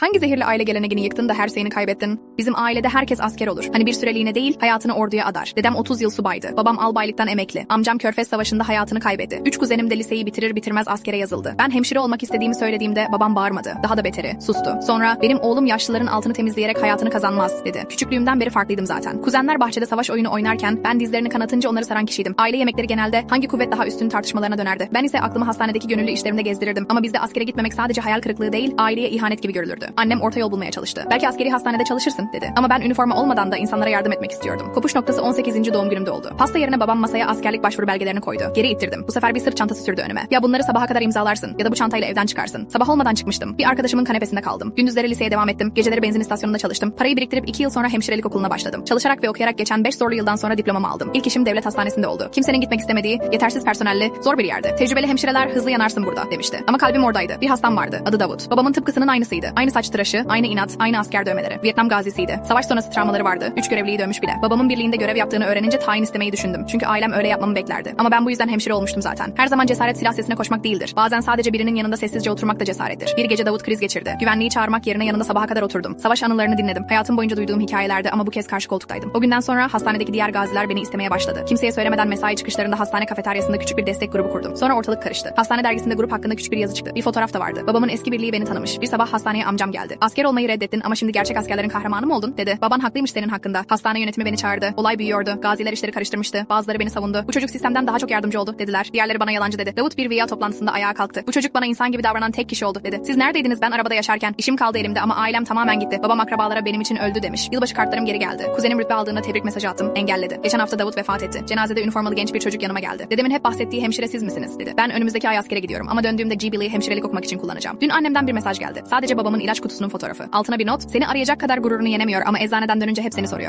Hangi zehirli aile geleneğini yıktın da her şeyini kaybettin? Bizim ailede herkes asker olur. Hani bir süreliğine değil, hayatını orduya adar. Dedem 30 yıl subaydı. Babam albaylıktan emekli. Amcam Körfez Savaşı'nda hayatını kaybetti. Üç kuzenim de liseyi bitirir bitirmez askere yazıldı. Ben hemşire olmak istediğimi söylediğimde babam bağırmadı. Daha da beteri. Sustu. Sonra benim oğlum yaşlıların altını temizleyerek hayatını kazanmaz dedi. Küçüklüğümden beri farklıydım zaten. Kuzenler bahçede savaş oyunu oynarken ben dizlerini kanatınca onları saran kişiydim. Aile yemekleri genelde hangi kuvvet daha üstün tartışmalarına dönerdi. Ben ise aklımı hastanedeki gönüllü işlerimde gezdirirdim. Ama bizde askere gitmemek sadece hayal kırıklığı değil, aileye ihanet gibi görülürdü. Annem orta yol bulmaya çalıştı. Belki askeri hastanede çalışırsın dedi. Ama ben üniforma olmadan da insanlara yardım etmek istiyordum. Kopuş noktası 18. doğum günümde oldu. Pasta yerine babam masaya askerlik başvuru belgelerini koydu. Geri ittirdim. Bu sefer bir sırt çantası sürdü önüme. Ya bunları sabaha kadar imzalarsın ya da bu çantayla evden çıkarsın. Sabah olmadan çıkmıştım. Bir arkadaşımın kanepesinde kaldım. Gündüzleri liseye devam ettim. Geceleri benzin istasyonunda çalıştım. Parayı biriktirip 2 yıl sonra hemşirelik okuluna başladım. Çalışarak ve okuyarak geçen 5 zorlu yıldan sonra diplomamı aldım. İlk işim devlet hastanesinde oldu. Kimsenin gitmek istemediği, yetersiz personelli, zor bir yerde. Tecrübeli hemşireler hızlı yanarsın burada demişti. Ama kalbim oradaydı. Bir hastam vardı. Adı Davut. Babamın tıpkısının aynısıydı. Aynı saç tıraşı, aynı inat, aynı asker dövmeleri. Vietnam gazisiydi. Savaş sonrası travmaları vardı. Üç görevliyi dövmüş bile. Babamın birliğinde görev yaptığını öğrenince tayin istemeyi düşündüm. Çünkü ailem öyle yapmamı beklerdi. Ama ben bu yüzden hemşire olmuştum zaten. Her zaman cesaret silah sesine koşmak değildir. Bazen sadece birinin yanında sessizce oturmak da cesarettir. Bir gece Davut kriz geçirdi. Güvenliği çağırmak yerine yanında sabaha kadar oturdum. Savaş anılarını dinledim. Hayatım boyunca duyduğum hikayelerdi ama bu kez karşı koltuktaydım. O günden sonra hastanedeki diğer gaziler beni istemeye başladı. Kimseye söylemeden mesai çıkışlarında hastane kafeteryasında küçük bir destek grubu kurdum. Sonra ortalık karıştı. Hastane dergisinde grup hakkında küçük bir yazı çıktı. Bir fotoğraf da vardı. Babamın eski birliği beni tanımış. Bir sabah hastaneye amcam geldi. Asker olmayı reddettin ama şimdi gerçek askerlerin kahramanı mı oldun? dedi. Baban haklıymış senin hakkında. Hastane yönetimi beni çağırdı. Olay büyüyordu. Gaziler işleri karıştırmıştı. Bazıları beni savundu. Bu çocuk sistemden daha çok yardımcı oldu dediler. Diğerleri bana yalancı dedi. Davut bir VIA toplantısında ayağa kalktı. Bu çocuk bana insan gibi davranan tek kişi oldu dedi. Siz neredeydiniz ben arabada yaşarken? İşim kaldı elimde ama ailem tamamen gitti. Babam akrabalara benim için öldü demiş. Yılbaşı kartlarım geri geldi. Kuzenim rütbe aldığında tebrik mesajı attım. Engelledi. Geçen hafta Davut vefat etti. Cenazede üniformalı genç bir çocuk yanıma geldi. Dedemin hep bahsettiği hemşire siz misiniz dedi. Ben önümüzdeki ay askere gidiyorum ama döndüğümde Jubilee'yi hemşirelik okumak için kullanacağım. Dün annemden bir mesaj geldi. Sadece babamın ilaç kutusunun fotoğrafı. Altına bir not. Seni arayacak kadar gururunu yenemiyor ama eczaneden dönünce hep seni soruyor.